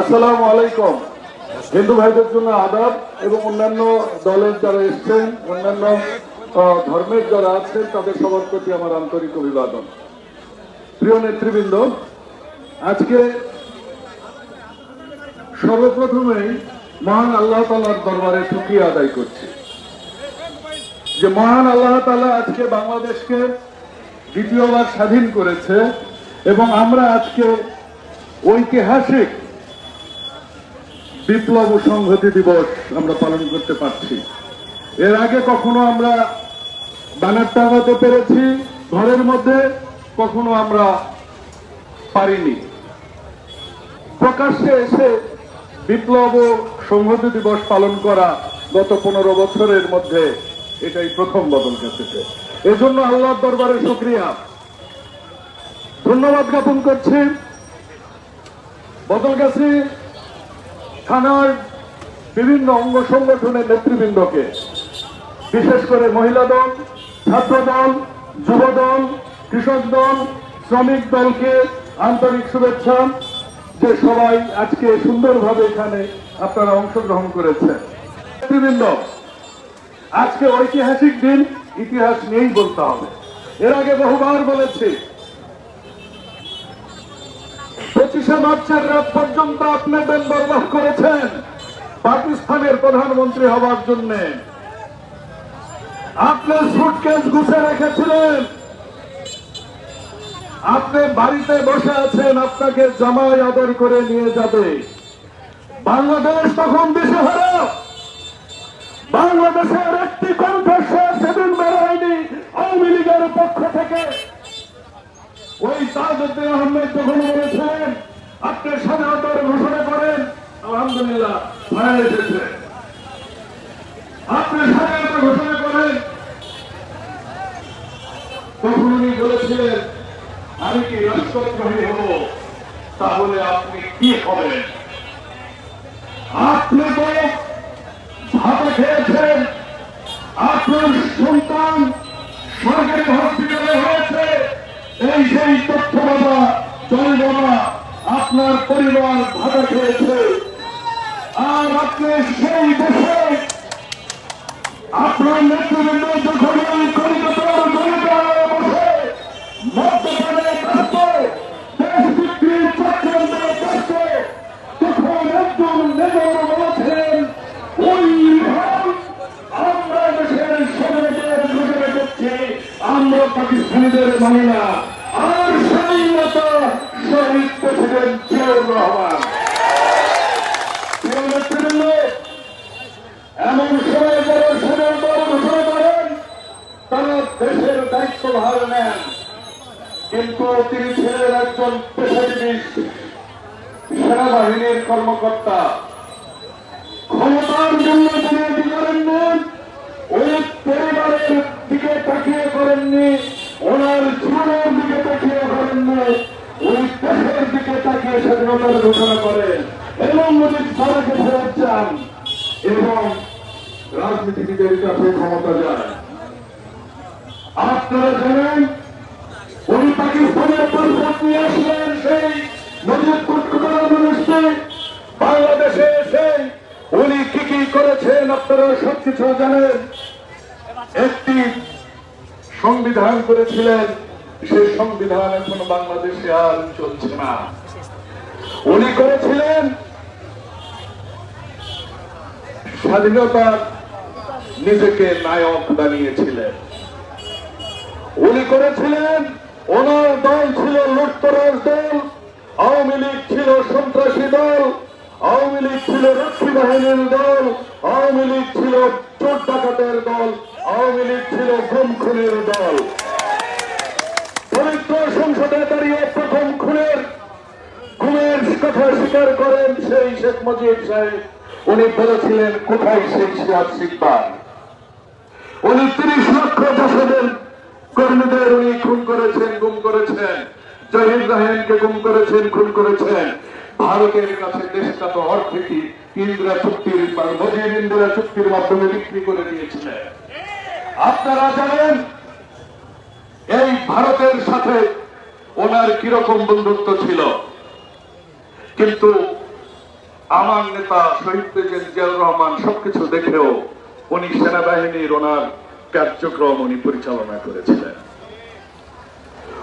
আসসালামু আলাইকুম। হিন্দু ভাইদের জন্য আদাব এবং অন্যান্য দলের যারা এসছেন, অন্যান্য ধর্মের যারা আছেন, তাদের সবার প্রতি আমার আন্তরিক অভিবাদন। প্রিয় নেতৃবৃন্দ, আজকে সর্বপ্রথমেই মহান আল্লাহ তালার দরবারে শুক্রিয়া আদায় করছি। যে মহান আল্লাহ তালা আজকে বাংলাদেশকে দ্বিতীয়বার স্বাধীন করেছে এবং আমরা আজকে ঐতিহাসিক বিপ্লব ও সংহতি দিবস আমরা পালন করতে পারছি। এর আগে কখনো আমরা ব্যানার টাঙাতে পেরেছি, ঘরের মধ্যে কখনো আমরা পারিনি। প্রকাশ্যে এসে বিপ্লব ও সংহতি দিবস পালন করা গত পনেরো বছরের মধ্যে এটাই প্রথম বদল গেছে এজন্য আল্লাহর দরবারে শুক্রিয়া। ধন্যবাদ জ্ঞাপন করছি। বদলগাছি থানার বিভিন্ন অঙ্গ সংগঠনের নেতৃবৃন্দকে, বিশেষ করে মহিলা দল, ছাত্র দল, যুব দল, কৃষক দল, শ্রমিক দলকে আন্তরিক শুভেচ্ছা, যে সবাই আজকে সুন্দরভাবে এখানে আপনারা অংশগ্রহণ করেছেন। নেতৃবৃন্দ, আজকে ঐতিহাসিক দিন, ইতিহাস নিয়েই বলতে হবে। এর আগে বহুবার বলেছি পঁচিশে মার্চের রাত পর্যন্ত আপনি বেন বরবাদ করেছেন। পাকিস্তানের প্রধানমন্ত্রী হওয়ার জন্য। আপনি সুটকেস গুছে রেখেছিলেন। আপনি বাড়িতে বসে আছেন, আপনাকে জামাই আদর করে নিয়ে যাবে। বাংলাদেশ তখন দিশেহারা বাংলাদেশের একটি কণ্ঠস্বর সেদিন বের হয়নি। আওয়ামী লীগের পক্ষ থেকে। ওই তাজউদ্দিন আহমেদ যখন বলেছেন, আপনি স্বাধীনতার ঘোষণা করেন, আলহামদুলিল্লাহ ভাড়া এসেছে। আপনি স্বাধীনতা ঘোষণা করেন, তখন উনি বলেছিলেন আমি কি রাষ্ট্রদ্রোহী হব? তাহলে আপনি কি হবেন? আপনি তো ভাতা খেয়েছেন, আপনার সন্তান সরকারি হসপিটালে হয়েছে। এই সেই তথ্য বাবা, জয় বাবা, আপনার পরিবার ভাতা খেয়েছে। আর আপনি সেই দেশে আপনার নেতৃবৃন্দ যখন এই তখন একজন নেতারা বলেছেন ওই আমরা দেশের স্বাধীনতার ঘোষণা করছি আমরা পাকিস্তানিদের মানি না আর সেই নেতা শহীদ প্রেসিডেন্ট রহমান। এমন সময় যারা স্বাধীনতার ঘোষণা করেন, তারা দেশের দায়িত্বভার নেন। কিন্তু তিনি ছিলেন একজন পেশাজীবী সেনাবাহিনীর কর্মকর্তা। ক্ষমতার জন্য তিনি এটি করেননি ওই পরিবারের দিকে তাকিয়ে করেননি, ওনার জীবনের দিকে তাকিয়ে করেননি, ওই দেশের দিকে তাকিয়ে স্বাধীনতার ঘোষণা করেন। এবং উনি সবাইকে ফেরত চান, এবং রাজনীতিবিদের কাছে ক্ষমতা যায় আপনারা জানেন, উনি পাকিস্তানের পাসপোর্ট নিয়ে আসলেন সেই নজির কুটকুটার মানুষকে। বাংলাদেশে এসে উনি কি কি করেছেন, আপনারা সবকিছু জানেন। একটি সংবিধান করেছিলেন সেই সংবিধান এখন বাংলাদেশে আর চলছে না। উনি করেছিলেন স্বাধীনতার নিজেকে নায়ক বানিয়েছিলেন। উনি করেছিলেন, ওনার দল ছিল লুটতরাজ দল, আওয়ামী লীগ ছিল সন্ত্রাসী দল, আওয়ামী লীগ ছিল রক্ষী বাহিনীর দল, আওয়ামী লীগ ছিল চোর ডাকাতের দল আওয়ামী লীগ ছিল গুম খুনের দল। পবিত্র সংসদে দাঁড়িয়ে প্রথম খুনের খুনের কথা স্বীকার করেন সেই শেখ মুজিব সাহেব। উনি বলেছিলেন, কোথায় সেই সিয়াদ সিকবার উনি তিরিশ লক্ষ যশোদের কর্মীদের উনি খুন করেছেন, গুম করেছেন। জহির রাহেনকে গুম করেছেন, খুন করেছেন। ভারতের কাছে দেশটা তো অর্থেকই ইন্দিরা চুক্তির মোদীর ইন্দিরা চুক্তির মাধ্যমে বিক্রি করে দিয়েছিলেন। আপনারা জানেন, এই ভারতের সাথে ওনার কীরকম বন্ধুত্ব ছিল। কিন্তু আমার নেতা শহীদ প্রেসিডেন্ট জিয়াউর রহমান সবকিছু দেখেও উনি সেনাবাহিনীর ওনার কার্যক্রম উনি পরিচালনা করেছিলেন।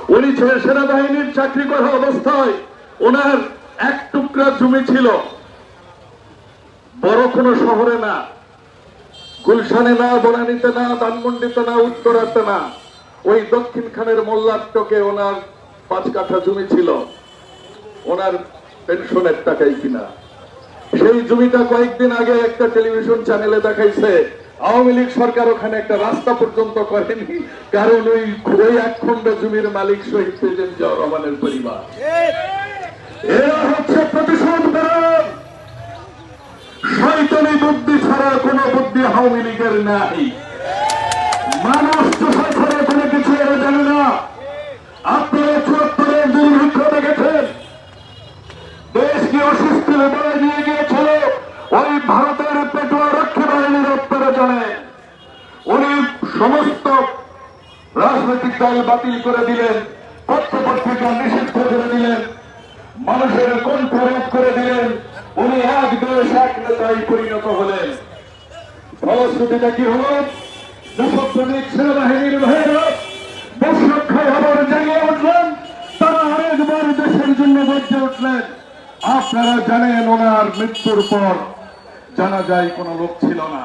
উনি ছিলেন সেনাবাহিনীর চাকরি করা অবস্থায় ওনার এক টুকরা জমি ছিল। বড় কোনো শহরে না। গুলশানে না বনানীতে না ধানমন্ডিতে না উত্তরাতে না ওই দক্ষিণ খানের মোল্লাট্টকে ওনার পাঁচ কাঠা জমি ছিল। ওনার পেনশনের টাকাই কিনা। সেই জমিটা কয়েকদিন আগে একটা টেলিভিশন চ্যানেলে দেখাইছে আওয়ামী লীগ সরকার ওখানে একটা রাস্তা পর্যন্ত করেনি কারণ ওই ওই এক খণ্ড জমির মালিক শহীদ প্রেসিডেন্ট জিয়াউর রহমানের পরিবার। এরা হচ্ছে প্রতিশোধ শয়তানি বুদ্ধি ছাড়া কোনো বুদ্ধি আওয়ামী লীগের নাই। মানুষ চোখা ছাড়া কোনো কিছু এরা জানে না। আপনারা চুয়াত্তরের দুর্ভিক্ষ দেখেছেন? দেশকে অসুস্থির বলে নিয়ে গিয়েছিল? ওই ভারতের পেটুয়া রক্ষী বাহিনীর অত্যাচারে উনি সমস্ত রাজনৈতিক দল বাতিল করে দিলেন। পত্র পত্রিকা নিষিদ্ধ করে দিলেন মানুষের কণ্ঠ রোধ করে দিলেন উনি এক দেশ নেতায় পরিণত হলেন। ফলশ্রুতিটা কি হল? দেশপ্রেমিক সেনাবাহিনীর আবার জেগে উঠলেন। তারা আরেকবার দেশের জন্য উঠলেন। আপনারা জানেন ওনার মৃত্যুর পর জানা যায় কোনো লোক ছিল না।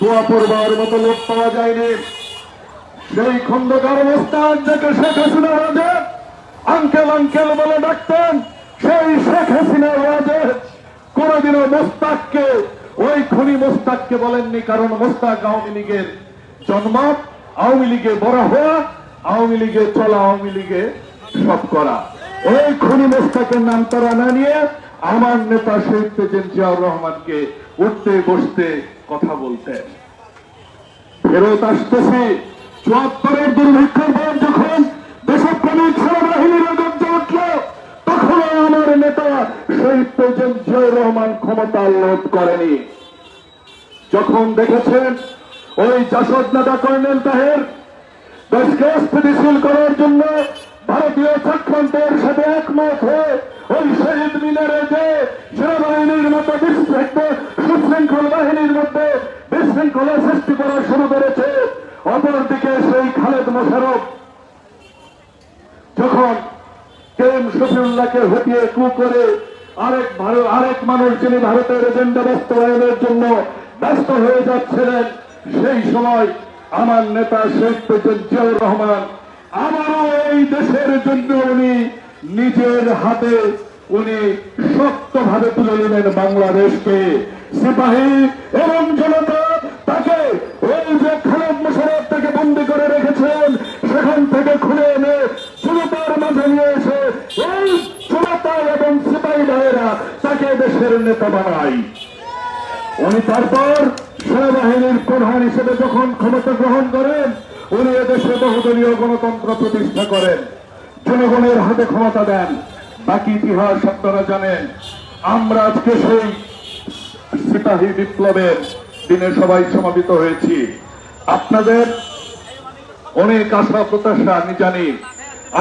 দোয়া পড়বার মতো লোক পাওয়া যায়নি। সেই খন্দকার অবস্থান থেকে শেখ হাসিনা রাজে আঙ্কেল আঙ্কেল বলে ডাকতেন, সেই শেখ হাসিনা রাজে কোনদিনও মোস্তাককে, ওই খনি মোস্তাককে বলেননি, কারণ মোস্তাক আওয়ামী লীগের জন্ম, আওয়ামী লীগে বড় হওয়া, আওয়ামী লীগে চলা, আওয়ামী লীগে সব করা। ওই খনি মোস্তাকের নাম তারা না নিয়ে আমার নেতা শহীদ প্রেসিডেন্ট জিয়াউর রহমানকে উঠতে বসতে কথা বলতেন। ফেরত আসতেছি, চুয়াত্তরের দুর্ভিক্ষের পর যখন দেশপ্রেমিক সেনাবাহিনীর গর্জে উঠল তখন আমার নেতা শহীদ প্রেসিডেন্ট জিয়াউর রহমান ক্ষমতা লোধ করেনি। যখন দেখেছেন ওই জাসদ নেতা কর্নেল তাহের দেশকে স্থিতিশীল করার জন্য ভারতীয় চক্রান্তের সাথে একমত হয়ে ওই শহীদ মিনারে যে সেনাবাহিনীর মতো সুশৃঙ্খল বাহিনীর মধ্যে বিশৃঙ্খলা সৃষ্টি করা শুরু করেছে, অপরদিকে সেই খালেদ মোশারফ। যখন কেম শফিউল্লাহকে হটিয়ে কু করে আরেক ভারত, আরেক মানুষ যিনি ভারতের এজেন্ডা বাস্তবায়নের জন্য ব্যস্ত হয়ে যাচ্ছিলেন, সেই সময় আমার নেতা শেখ জিয়াউর রহমান আবারও এই দেশের জন্য উনি নিজের হাতে উনি শক্তভাবে তুলে নিলেন বাংলাদেশকে। সিপাহী এবং জনতা তাকে ওই যে খালেদ মোশারফ থেকে বন্দি করে রেখেছেন সেখান থেকে খুলে এনে জনতার মাঝে নিয়ে এসে এই জনতা এবং সিপাহী ভাইয়েরা তাকে দেশের নেতা বানায় উনি তারপর সেনাবাহিনীর প্রধান হিসেবে যখন ক্ষমতা গ্রহণ করেন, উনি এদেশে বহুদলীয় গণতন্ত্র প্রতিষ্ঠা করেন। জনগণের হাতে ক্ষমতা দেন। বাকি ইতিহাস আপনারা জানেন, আমরা আজকে সেই সিপাহী বিপ্লবের দিনে সবাই সমাবেত হয়েছি। আপনাদের অনেক আশা, প্রত্যাশা, আমি জানি।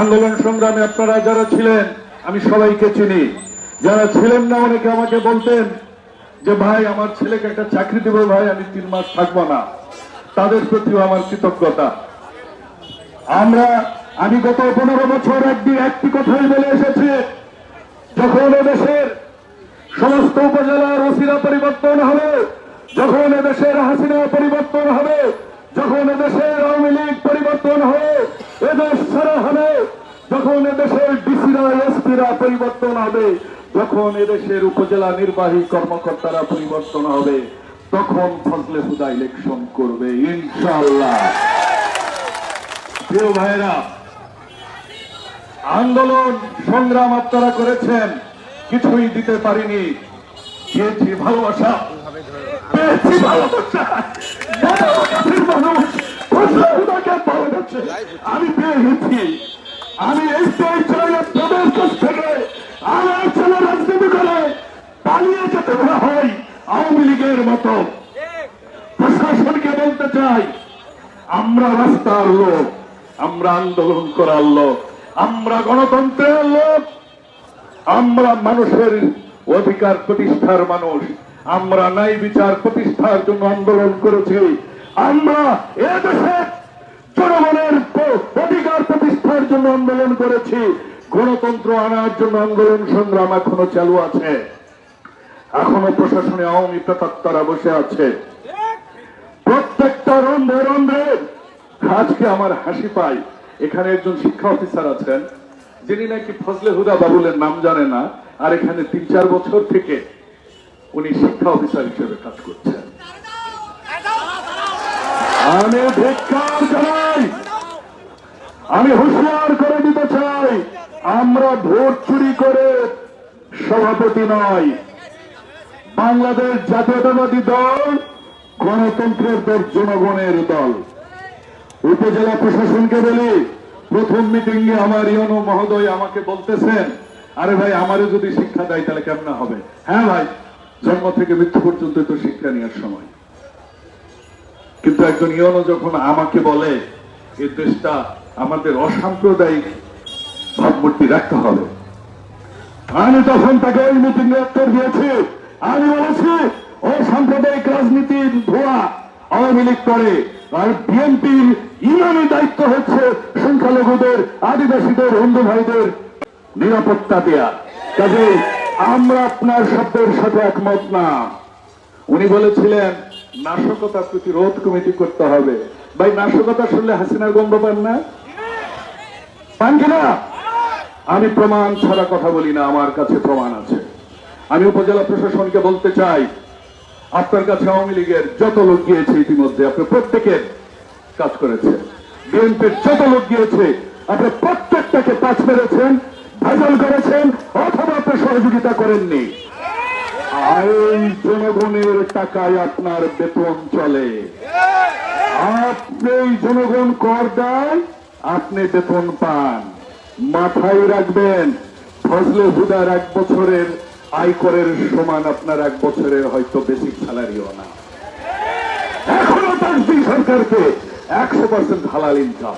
আন্দোলন সংগ্রামে আপনারা যারা ছিলেন, আমি সবাইকে চিনি। যারা ছিলেন না অনেকে আমাকে বলতেন যে, ভাই, আমার ছেলেকে একটা চাকরি দেবো, ভাই, আমি তিন মাস থাকব না। তাদের প্রতিও আমার কৃতজ্ঞতা। আমরা, আমি গত পনেরো বছর একদিন একটি কথাই বলে এসেছি, যখন দেশের সমস্ত উপজেলার ওসিরা পরিবর্তন হবে, যখন এদেশের হাসিনা পরিবর্তন হবে, যখন এদেশের আওয়ামী লীগ পরিবর্তন হবে, এদেশ ছাড়া হবে, যখন এদেশের ডিসিরা, এসপিরা পরিবর্তন হবে যখন এদেশের উপজেলা নির্বাহী কর্মকর্তারা পরিবর্তন হবে, তখন ফজলে হুদা ইলেকশন করবে, ইনশাআল্লাহ। প্রিয় ভাইরা আন্দোলন সংগ্রাম আপনারা করেছেন, কিছুই দিতে পারিনি। পেয়েছি ভালোবাসা পেয়েছি ভালোবাসা। আমি পেয়ে গেছি। আমি এই থেকে। আমার ছেলে পালিয়ে যেতে হয়, আওয়ামী লীগের মতো। প্রশাসনকে বলতে চাই, আমরা রাস্তার লোক, আমরা আন্দোলন করার লোক, আমরা গণতন্ত্রের লোক, আমরা মানুষের অধিকার প্রতিষ্ঠার মানুষ, আমরা নাই বিচার প্রতিষ্ঠার জন্য আন্দোলন করেছি, আমরা এদেশে জনগণের অধিকার প্রতিষ্ঠার জন্য আন্দোলন করেছি, গণতন্ত্র আনার জন্য আন্দোলন সংগ্রাম এখনও চালু আছে। এখনও প্রশাসনে আওয়ামী প্রেতাত্মারা বসে আছে। প্রত্যেকটা রন্ধে রন্ধে আজকে আমার হাসি পাই। এখানে একজন শিক্ষা অফিসার আছেন, যিনি নাকি ফজলে হুদা বাবুলের নাম জানে না, আর এখানে তিন চার বছর থেকে উনি শিক্ষা অফিসার হিসেবে কাজ করছেন। আমি ধিক্কার জানাই, আমি হুঁশিয়ার করে দিতে চাই, আমরা ভোট চুরি করে সভাপতি নয় বাংলাদেশ জাতীয়তাবাদী দল, গণতন্ত্রের জনগণের দল। উপজেলা প্রশাসনকে বলি, প্রথম মিটিং এ আমার ইয়নো মহোদয় আমাকে বলতেছেন, আরে ভাই, আমারও যদি শিক্ষা দেয়, তাহলে কেমন হবে? হ্যাঁ ভাই, জন্ম থেকে মৃত্যু পর্যন্ত তো শিক্ষা নেওয়ার সময়। কিন্তু একজন ইয়নো যখন আমাকে বলে এই দেশটা আমাদের অসাম্প্রদায়িক ভাবমূর্তি রাখতে হবে। আমি তখন তাকে ওই মিটিং এ উত্তর দিয়েছি আমি বলেছি ও সাম্প্রদায়িক রাজনীতির ধোয়া আওয়ামী লীগ করে। আর বিএনপির ইমানি দায়িত্ব হচ্ছে সংখ্যালঘুদের, আদিবাসীদের, হিন্দু ভাইদের নিরাপত্তা দেয়া। কাজে আমরা আপনার শব্দের সাথে একমত না। উনি বলেছিলেন, নাশকতা প্রতিরোধ কমিটি করতে হবে। ভাই, নাশকতা শুনলে হাসিনার গন্ধ পান না? পান কিনা আমি প্রমাণ ছাড়া কথা বলি না, আমার কাছে প্রমাণ আছে। আমি উপজেলা প্রশাসনকে বলতে চাই, আপনার কাছে আওয়ামী লীগের যত লোক গিয়েছে ইতিমধ্যে, আপনি প্রত্যেকের কাজ করেছেন। বিএনপির যত লোক গিয়েছে, আপনি প্রত্যেকটাকে পাঁচ মেরেছেন, ভেজাল করেছেন, অথবা আপনি সহযোগিতা করেননি। আইন জনগণের টাকায় আপনার বেতন চলে। আপনি জনগণ কর দেয় আপনি বেতন পান। মাথায় রাখবেন, ফজলে হুদার এক বছরের আয়করের সমান আপনার এক বছরের হয়তো বেসিক স্যালারিও না। এখনও তাকবি সরকারকে একশো পার্সেন্ট হালাল ইনকাম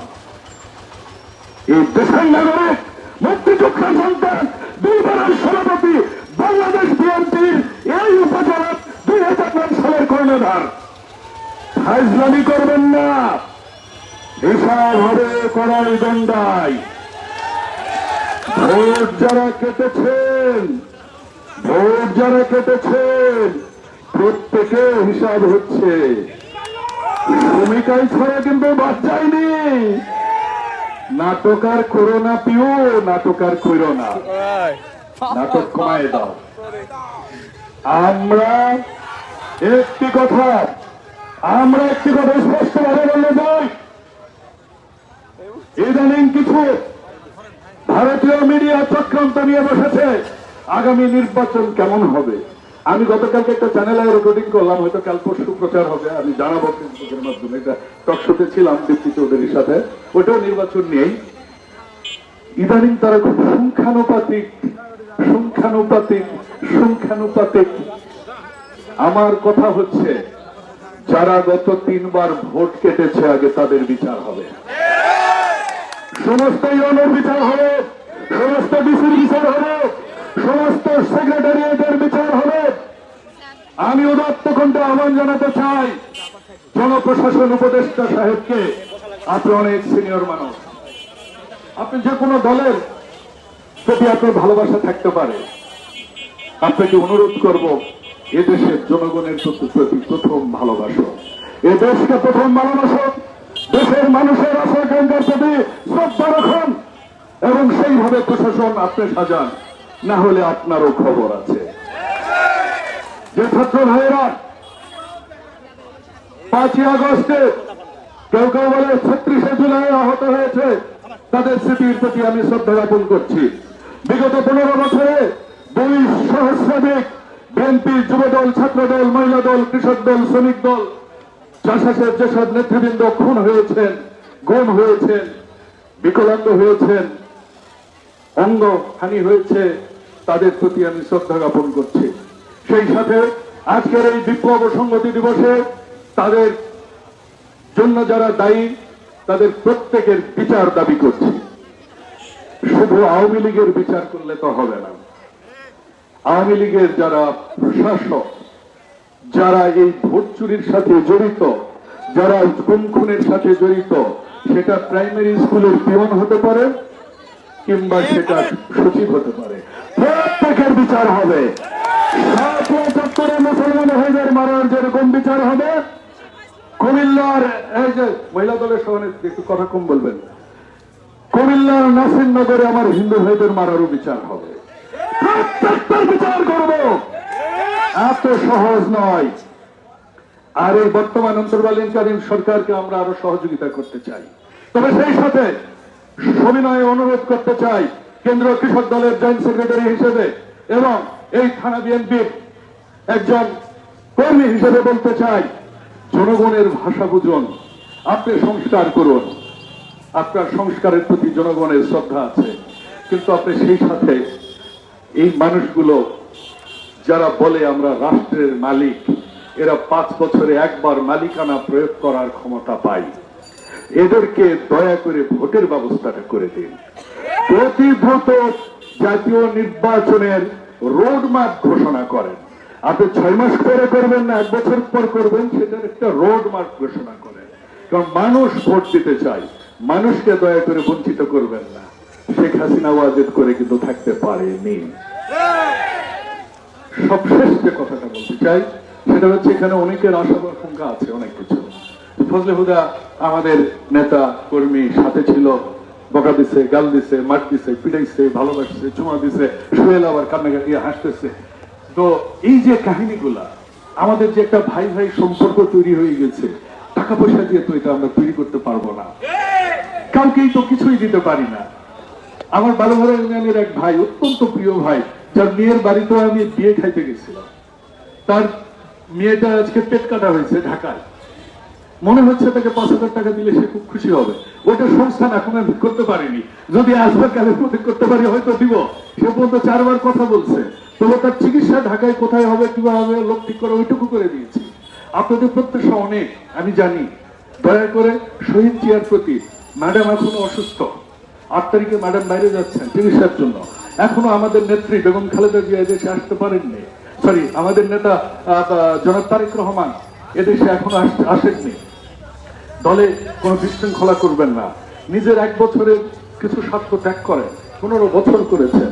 এই দেশের নাগরিক সন্তান দুইবারের সভাপতি বাংলাদেশ বিএনপির এই দুই হাজার নয় সালের কর্ণধার। করবেন না। হিসাব হবে করার দণ্ডায় ভোট যারা কেটেছেন ভোট যারা কেটেছেন প্রত্যেকে হিসাব হচ্ছে। ভূমিকায় ছাড়া কিন্তু বাদ যায়নি। নাটকার করো না পিও নাটকার করো না। নাটক কমায় দাও। আমরা একটি কথা, আমরা একটি কথা স্পষ্ট ভাবে বললে যাই ইদানিং কিছু ভারতীয় মিডিয়া চক্রান্ত নিয়ে বসেছে। আগামী নির্বাচন কেমন হবে? আমি গতকালকে একটা চ্যানেলে রেকর্ডিং করলাম, হয়তো কাল পরশু প্রচার হবে, আমি জানাব ফেসবুকের মাধ্যমে একটা টকশোতে ছিলাম দীপ্তি চৌধুরীর সাথে, ওইটাও নির্বাচন নিয়েই। ইদানিং তারা খুব সংখ্যানুপাতিক সংখ্যানুপাতিক সংখ্যানুপাতিক। আমার কথা হচ্ছে, যারা গত তিনবার ভোট কেটেছে, আগে তাদের বিচার হবে। সমস্ত ইউনের বিচার হবে, সমস্ত ডিসির বিচার হবে। সমস্ত সেক্রেটারিয়েটের বিচার হবে। আমি উদাত্ত কণ্ঠে আহ্বান জানাতে চাই, জনপ্রশাসন উপদেষ্টা সাহেবকে। আপনি অনেক সিনিয়র মানুষ। আপনি যে কোনো দলের প্রতি আপনার ভালোবাসা থাকতে পারে। আপনাকে অনুরোধ করব এদেশের জনগণের প্রতি প্রথম ভালোবাসো। এ দেশকে প্রথম ভালোবাসো। দেশের মানুষের আশা আকাঙ্ক্ষার প্রতি শ্রদ্ধা রাখুন এবং সেইভাবে প্রশাসন আপনি সাজান। না হলে আপনারও খবর আছে। যে ভাইয়েরা, পাঁচই আগস্টে কেউ কেউ বলে ছত্রিশে জুলাই আহত হয়েছে, তাদের স্মৃতির প্রতি আমি শ্রদ্ধা জ্ঞাপন করছি। বিগত পনেরো বছরে দুই সহস্রাধিক বিএনপি যুবদল, ছাত্রদল মহিলা দল কৃষক দল, শ্রমিক দল চাষাসের যেসব নেতৃবৃন্দ খুন হয়েছেন, গুম হয়েছেন, বিকলাঙ্গ হয়েছেন অঙ্গ হানি হয়েছে তাদের প্রতি আমি শ্রদ্ধা জ্ঞাপন করছি। সেই সাথে আজকের এই বিপ্লব সংহতি দিবসে তাদের জন্য যারা দায়ী, তাদের প্রত্যেকের বিচার দাবি করছি। শুধু আওয়ামী লীগের বিচার করলে তো হবে না। আওয়ামী লীগের যারা প্রশাসক, যারা এই ভোট চুরির সাথে জড়িত, যারা খুনের সাথে জড়িত, সেটা প্রাইমারি স্কুলের পিয়ন হতে পারে কিংবা সেটা সচিব হতে পারে। প্রত্যেকের বিচার হবে। মারার যেরকম বিচার হবে, কুমিল্লার, এই যে মহিলা দলের সভানেত্রী, একটু কথা কম বলবেন। কুমিল্লার আমার হিন্দু ভাইদের মারারও বিচার হবে। এত সহজ নয়। আর এই বর্তমান অন্তর্বালীনকালীন সরকারকে আমরা আরও সহযোগিতা করতে চাই। তবে সেই সাথে সবিনয়ে অনুরোধ করতে চাই কেন্দ্রীয় কৃষক দলের জয়েন্ট সেক্রেটারি হিসেবে এবং এই থানা বিএনপির একজন কর্মী হিসেবে বলতে চাই, জনগণের ভাষা বুঝুন, আপনি সংস্কার করুন। আপনার সংস্কারের প্রতি জনগণের শ্রদ্ধা আছে, কিন্তু আপনি সেই সাথে এই মানুষগুলো, যারা বলে আমরা রাষ্ট্রের মালিক, এরা পাঁচ বছরে একবার মালিকানা প্রয়োগ করার ক্ষমতা পায় এদেরকে দয়া করে ভোটের ব্যবস্থাটা করে দিন। প্রতি দ্রুত জাতীয় নির্বাচনের রোডম্যাপ ঘোষণা করেন। আপনি ছয় মাস পরে করবেন না, এক বছর পর করবেন, সেটার একটা রোডম্যাপ ঘোষণা করেন। কারণ মানুষ ভোট দিতে চায়, মানুষকে দয়া করে বঞ্চিত করবেন না। শেখ হাসিনা ওয়াজেদ করে কিন্তু থাকতে পারেনি। সবশেষ যে কথাটা বলতে চাই, সেটা হচ্ছে এখানে অনেকের আশা বা আকাঙ্ক্ষা আছে, অনেক কিছু। ফজলে হুদা আমাদের নেতা কর্মী সাথে ছিল। বকা দিছে, গাল দিছে, মার দিছে, পিটাইছে, ভালোবাসছে, চুমা দিছে সোহেল আবার কান্নাকাটি হাসতেছে। তো এই যে কাহিনীগুলা, আমাদের যে একটা ভাই ভাই সম্পর্ক তৈরি হয়ে গেছে, টাকা পয়সা দিয়ে তো এটা আমরা তৈরি করতে পারব না। কাউকেই তো কিছুই দিতে পারি না। আমার বালুঘরা ইউনিয়নের এক ভাই, অত্যন্ত প্রিয় ভাই যার মেয়ের বাড়িতেও আমি বিয়ে খাইতে গেছিলাম। তার মেয়েটা আজকে পেট কাটা হয়েছে ঢাকায়। মনে হচ্ছে তাকে পাঁচ হাজার টাকা দিলে সে খুব খুশি হবে। ওটা সংস্থান এখন আমি করতে পারিনি। যদি আসবার কালের মধ্যে করতে পারি, হয়তো দিব। সে পর্যন্ত চারবার কথা বলছে। তবে তার চিকিৎসা ঢাকায় কোথায় হবে, কীভাবে হবে, লোক ঠিক করে ওইটুকু করে দিয়েছি। আপনাদের প্রত্যাশা অনেক, আমি জানি। দয়া করে শহীদ জিয়ার প্রতি, ম্যাডাম এখনও অসুস্থ। আট তারিখে ম্যাডাম বাইরে যাচ্ছেন চিকিৎসার জন্য। এখনও আমাদের নেত্রী বেগম খালেদা জিয়া এদেশে আসতে পারেননি। সরি, আমাদের নেতা জনাব তারেক রহমান এদেশে এখনও আস- আসেননি। দলে কোনো বিশৃঙ্খলা করবেন না। নিজের এক বছরের কিছু স্বার্থ ত্যাগ করেন পনেরো বছর করেছেন।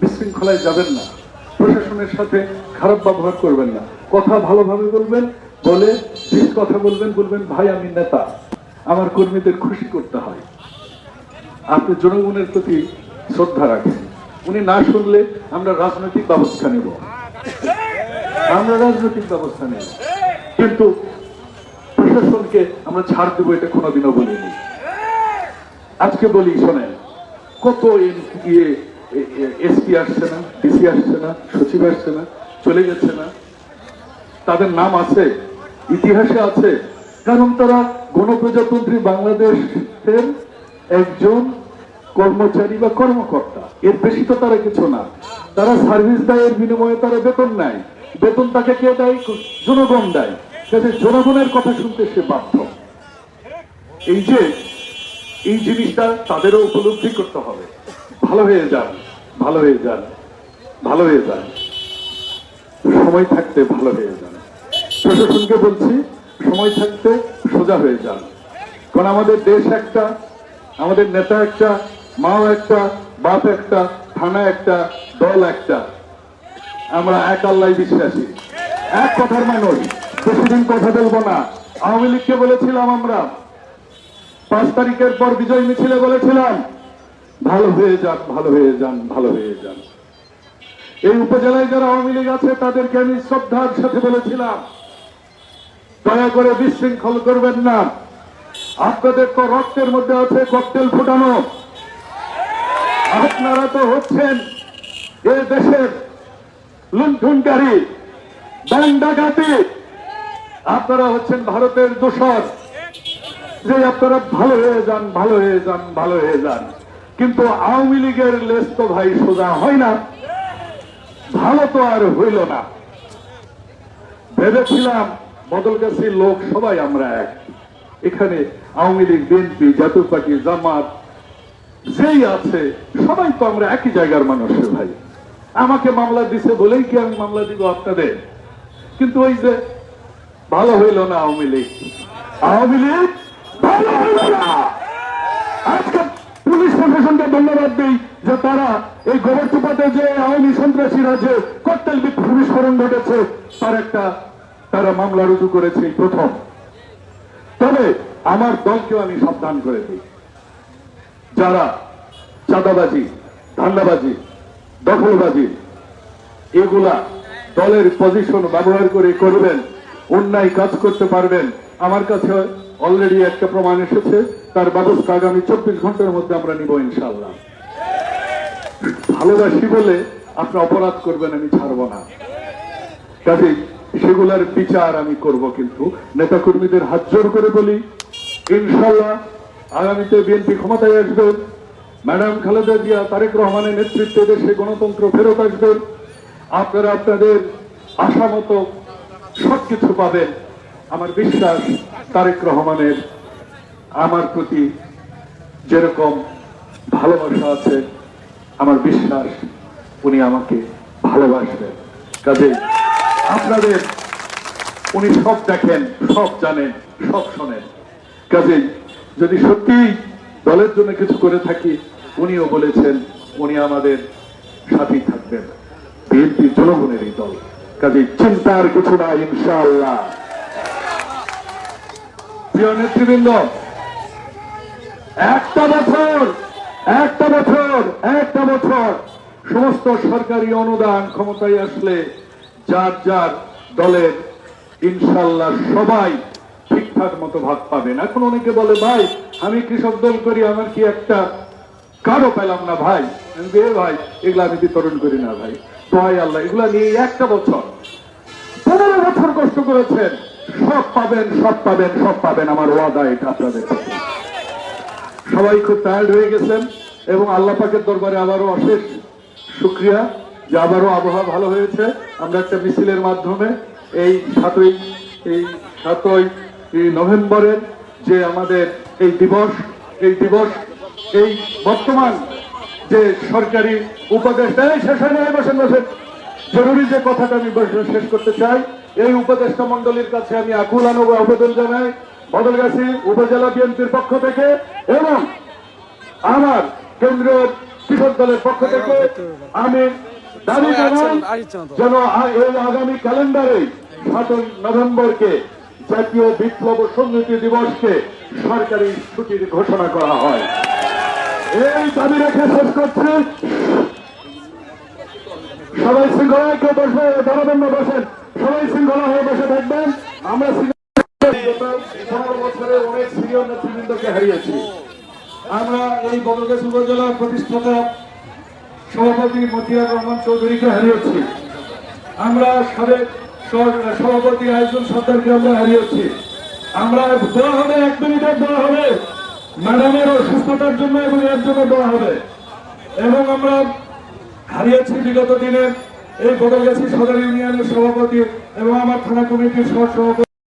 বিশৃঙ্খলায় যাবেন না। প্রশাসনের সাথে খারাপ ব্যবহার করবেন না। কথা ভালোভাবে বলবেন, বলে ঠিক কথা বলবেন বলবেন, ভাই, আমি নেতা। আমার কর্মীদের খুশি করতে হয়। আপনি জনগণের প্রতি শ্রদ্ধা রাখেন। উনি না শুনলে আমরা রাজনৈতিক ব্যবস্থা নেব। আমরা রাজনৈতিক ব্যবস্থা নেব। কিন্তু প্রশাসনকে আমরা ছাড় দেবো, এটা কোনোদিনও বলিনি আজকে বলি, শোনেন, কত ইয়ে এসপি আসছে না, ডিসি আসছে না, সচিব আসছে না, চলে যাচ্ছে না। তাদের নাম আছে, ইতিহাসে আছে, কারণ তারা গণপ্রজাতন্ত্রী বাংলাদেশের একজন কর্মচারী বা কর্মকর্তা। এর বেশি তো তারা কিছু না। তারা সার্ভিস দেয়, এর বিনিময়ে তারা বেতন নেয়। বেতন তাকে কে দেয়? জনগণ দেয়। কাজে জনগণের কথা শুনতে সে বাধ্য। এই যে, এই জিনিসটা তাদেরও উপলব্ধি করতে হবে। ভালো হয়ে যান, ভালো হয়ে যান, ভালো হয়ে যান। সময় থাকতে ভালো হয়ে যান। প্রশাসনকে বলছি, সময় থাকতে সোজা হয়ে যান। কারণ আমাদের দেশ একটা, আমাদের নেতা একটা, মাও একটা, বাপ একটা, থানা একটা, দল একটা। আমরা এক আল্লাহ বিশ্বাসী। এক কথার মানুষ। বেশিদিন কথা বলব না। আওয়ামী লীগকে বলেছিলাম আমরা, পাঁচ তারিখের পর বিজয় মিছিলে বলেছিলাম, ভালো হয়ে যান, ভালো হয়ে যান, ভালো হয়ে যান। এই উপজেলায় যারা আওয়ামী লীগ আছে, তাদেরকে আমি শ্রদ্ধার সাথে বলেছিলাম, দয়া করে বিশৃঙ্খল করবেন না। আপনাদের তো রক্তের মধ্যে আছে ককটেল ফুটানো। আপনারা তো হচ্ছেন এ দেশের লুণ্ঠনকারী, ব্যাংক আপনারা হচ্ছেন ভারতের দোষর। যে আপনারা ভালো হয়ে যান, ভালো হয়ে যান, ভালো হয়ে যান। কিন্তু আওয়ামী লীগের লেস তো ভাই সোজা হয় না। ভালো তো আর হইল না। ভেবেছিলাম বদলগাছি লোক সবাই আমরা এক। এখানে আওয়ামী লীগ, বিএনপি, জাতীয় পার্টি, জামাত, যেই আছে, সবাই তো আমরা একই জায়গার মানুষ ভাই। আমাকে মামলা দিছে বলেই কি আমি মামলা দিব আপনাদের? কিন্তু ওই যে ভালো হইল না আওয়ামী লীগ? আওয়ামী লীগ ভালো হইল না। আজকে পুলিশ প্রশাসনকে ধন্যবাদ দিই যে তারা এই গোবরচুপাতে যে আওয়ামী সন্ত্রাসীরা যে ককটেল বিস্ফোরণ ঘটেছে, তার একটা তারা মামলা রুজু করেছে প্রথম। তবে আমার দলকেও আমি সাবধান করে দিই। যারা চাঁদাবাজি, ধান্দাবাজি, দখলবাজি, এগুলা দলের পজিশন ব্যবহার করে করবেন অন্যায় কাজ করতে পারবেন। আমার কাছে অলরেডি একটা প্রমাণ এসেছে। তার ব্যবস্থা আগামী চব্বিশ ঘণ্টার মধ্যে আমরা নিব ইনশাল্লাহ ভালোবাসি বলে আপনি অপরাধ করবেন, আমি ছাড়ব না। কাজে সেগুলার বিচার আমি করব কিন্তু। নেতা কর্মীদের হাত জোর করে বলি ইনশাল্লাহ আগামীতে বিএনপি ক্ষমতায় আসবে। ম্যাডাম খালেদা জিয়া, তারেক রহমানের নেতৃত্বে দেশে গণতন্ত্র ফেরত আসবেন আপনারা আপনাদের আশা মতো সবকিছু পাবেন। আমার বিশ্বাস, তারেক রহমানের আমার প্রতি যেরকম ভালোবাসা আছে, আমার বিশ্বাস, উনি আমাকে ভালোবাসবেন। কাজে আপনাদের, উনি সব দেখেন, সব জানেন, সব শোনেন। কাজে যদি সত্যি দলের জন্য কিছু করে থাকি, উনিও বলেছেন, উনি আমাদের সাথেই থাকবেন। বিএনপি জনগণের এই দল। কাজেই চিন্তার কিছু না ইনশাআল্লাহ। প্রিয় নেতৃবৃন্দ, একটা বছর একটা বছর একটা বছর সমস্ত সরকারি অনুদান ক্ষমতায় আসলে যার যার দলের ইনশাল্লাহ সবাই ঠিকঠাক মতো ভাগ পাবেন এখন অনেকে বলে, ভাই, আমি কৃষক দল করি, আমার কি একটা কারও পেলাম না, ভাই? ভাই, এগুলা আমি বিতরণ করি না, ভাই। দোহাই আল্লাহ, এগুলা নিয়ে একটা বছর। পনেরো বছর কষ্ট করেছেন। সব পাবেন সব পাবেন সব পাবেন। আমার ওয়াদা এটা আপনাদের সবাই খুব টায়ার্ড হয়ে গেছেন এবং আল্লাহ পাকের দরবারে আবারও অশেষ শুক্রিয়া যে আবারও আবহাওয়া ভালো হয়েছে। আমরা একটা মিছিলের মাধ্যমে এই সাতই এই সাতই নভেম্বরের যে আমাদের এই দিবস এই দিবস, এই বর্তমান যে সরকারি উপদেষ্টা এই শেষ হয় না, বসেন বসেন জরুরি যে কথাটা আমি শেষ করতে চাই এই উপদেষ্টা মন্ডলীর কাছে আমি আকুল আনব আবেদন জানাই বদলগাছি উপজেলা বিএনপির পক্ষ থেকে এবং আমার কেন্দ্রীয় কৃষক দলের পক্ষ থেকে আমি দাবি জানাই যেন এই আগামী ক্যালেন্ডারে সাতই নভেম্বরকে জাতীয় বিপ্লব সংহতি দিবসকে সরকারি ছুটির ঘোষণা করা হয়। এই দাবি রেখে শেষ করছি। সবাই শৃঙ্খলায় কেউ বসে দাঁড়াবেন বসেন। সবাই শৃঙ্খলা হয়ে বসে থাকবেন। আমরা আমরা সভাপতি মতিয়ার রহমান চৌধুরীকে হারিয়েছি। আমরা সাবেক সভাপতি আয়োজন সর্দারকে আমরা হারিয়েছি। আমরা দেওয়া হবে, এক মিনিটের দেওয়া হবে। ম্যাডামের অসুস্থতার জন্য এবং এর জন্য দেওয়া হবে। এবং আমরা হারিয়েছি বিগত দিনে, এই বদলগাছি সদর ইউনিয়নের সভাপতি এবং আমার থানা কমিটির সহ সভাপতি